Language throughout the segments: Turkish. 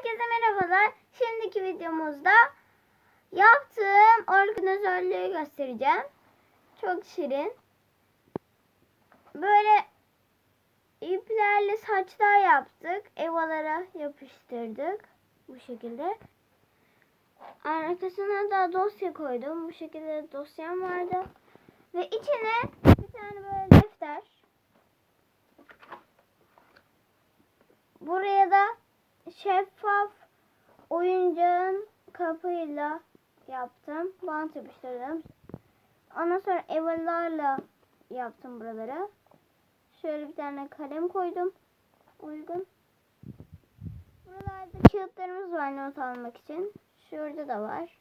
Herkese merhabalar. Şimdiki videomuzda yaptığım organizörlüğü göstereceğim. Çok şirin. Böyle iplerle saçlar yaptık. Evalara yapıştırdık. Bu şekilde. Arkasına da dosya koydum. Bu şekilde dosyam vardı. Ve içine bir tane böyle defter. Buraya da şeffaf oyuncağın kapıyla yaptım. Bant yapıştırdım. Ondan sonra evalarla yaptım buraları. Şöyle bir tane kalem koydum. Uygun. Buralarda kağıtlarımız var not almak için. Şurada da var.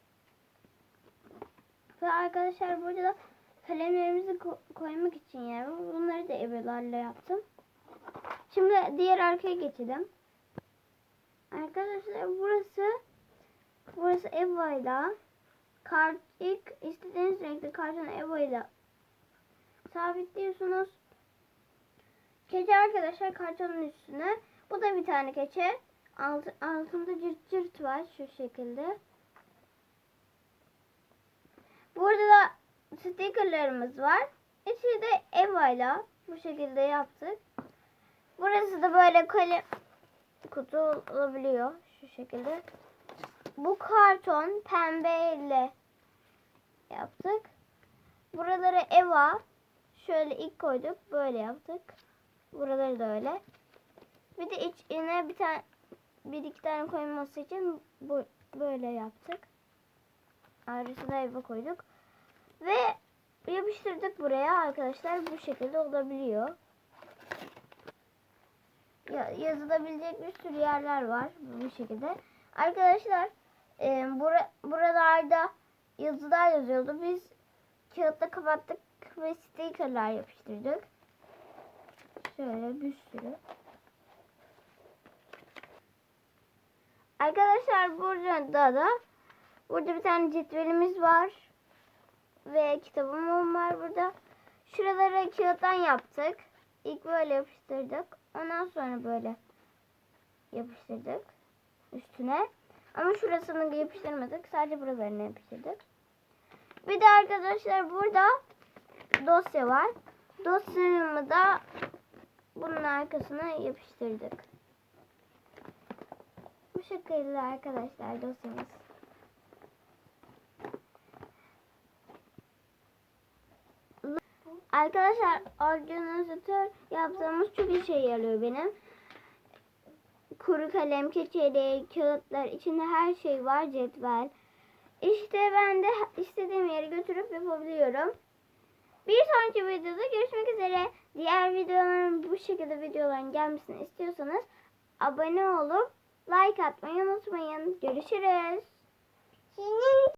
Ve arkadaşlar burada da kalemlerimizi ko- koymak için yer var. Bunları da evalarla yaptım. Şimdi diğer arkaya geçelim. Arkadaşlar burası burası Eva'yla kart ilk istediğiniz renkte kartonu Eva'yla sabitliyorsunuz. Keçe arkadaşlar kartonun üstüne. Bu da bir tane keçe. Alt, altında cırt cırt var şu şekilde. Burada da stickerlarımız var. İçi de Eva'yla bu şekilde yaptık. Burası da böyle kalem kutu olabiliyor şu şekilde. Bu karton pembeyle yaptık. Buraları Eva şöyle ilk koyduk böyle yaptık. Buraları da öyle. Bir de içine bir tane bir iki tane koyması için bu böyle yaptık. Ayrısına Eva koyduk. Ve yapıştırdık buraya arkadaşlar bu şekilde olabiliyor yazılabilecek bir sürü yerler var bu şekilde. Arkadaşlar e, bura, buralarda yazılar yazıyordu. Biz kağıtta kapattık ve stikerler yapıştırdık. Şöyle bir sürü. Arkadaşlar burada da burada bir tane cetvelimiz var. Ve kitabım var burada. Şuraları kağıttan yaptık. İlk böyle yapıştırdık. Ondan sonra böyle yapıştırdık üstüne. Ama şurasını yapıştırmadık. Sadece buralarını yapıştırdık. Bir de arkadaşlar burada dosya var. Dosyamı da bunun arkasına yapıştırdık. Bu şekilde arkadaşlar dosyamız. Arkadaşlar organizatör yaptığımız çok işe yarıyor benim. Kuru kalem, keçeli, kağıtlar içinde her şey var cetvel. İşte ben de istediğim yere götürüp yapabiliyorum. Bir sonraki videoda görüşmek üzere. Diğer videoların bu şekilde videoların gelmesini istiyorsanız abone olup like atmayı unutmayın. Görüşürüz.